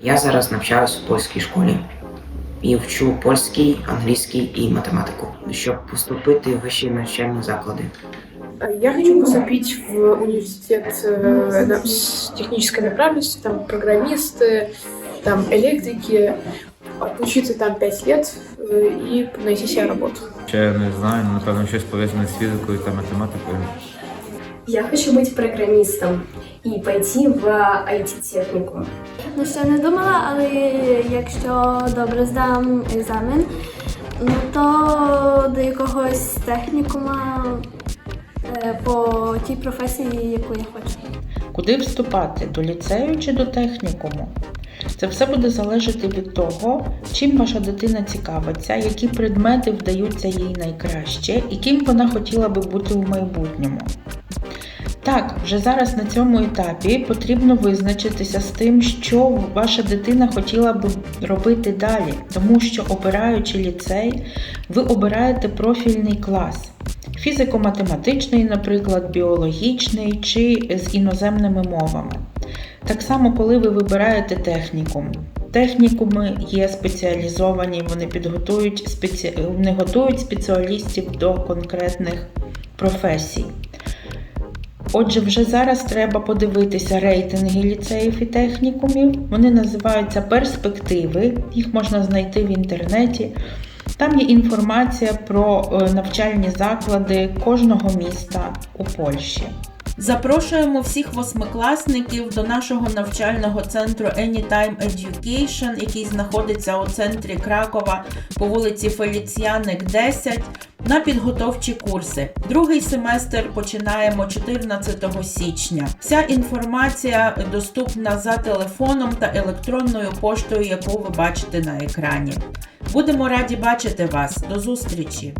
Я зараз навчаюся у польській школі і вчу польський, англійський і математику, щоб поступити в вищі навчальні заклади. Я хочу поступить в университет э, на- с технической направленности, там программисты, там электрики, отучиться там 5 лет э, и найти себе работу. Ще не знаю, ну, напевно, щось пов'язане з фізикою та математикою. Я хочу быть программистом и пойти в IT-технику. Ну, ще не думала, але якщо добре здам екзамен, ну то до якогось технікума е, по тій професії, яку я хочу. Куди вступати? До ліцею чи до технікуму? Це все буде залежати від того, чим ваша дитина цікавиться, які предмети вдаються їй найкраще і ким вона хотіла би бути у майбутньому. Так, вже зараз на цьому етапі потрібно визначитися з тим, що ваша дитина хотіла би робити далі, тому що обираючи ліцей, ви обираєте профільний клас. Фізико-математичний, наприклад, біологічний чи з іноземними мовами. Так само, коли ви вибираєте технікум. Технікуми є спеціалізовані, вони підготують спеці... вони готують спеціалістів до конкретних професій. Отже, вже зараз треба подивитися рейтинги ліцеїв і технікумів. Вони називаються перспективи, їх можна знайти в інтернеті. Там є інформація про е, навчальні заклади кожного міста у Польщі. Запрошуємо всіх восьмикласників до нашого навчального центру Anytime Education, який знаходиться у центрі Кракова по вулиці Феліціяник 10, на підготовчі курси. Другий семестр починаємо 14 січня. Вся інформація доступна за телефоном та електронною поштою, яку ви бачите на екрані. Будемо раді бачити вас. До зустрічі!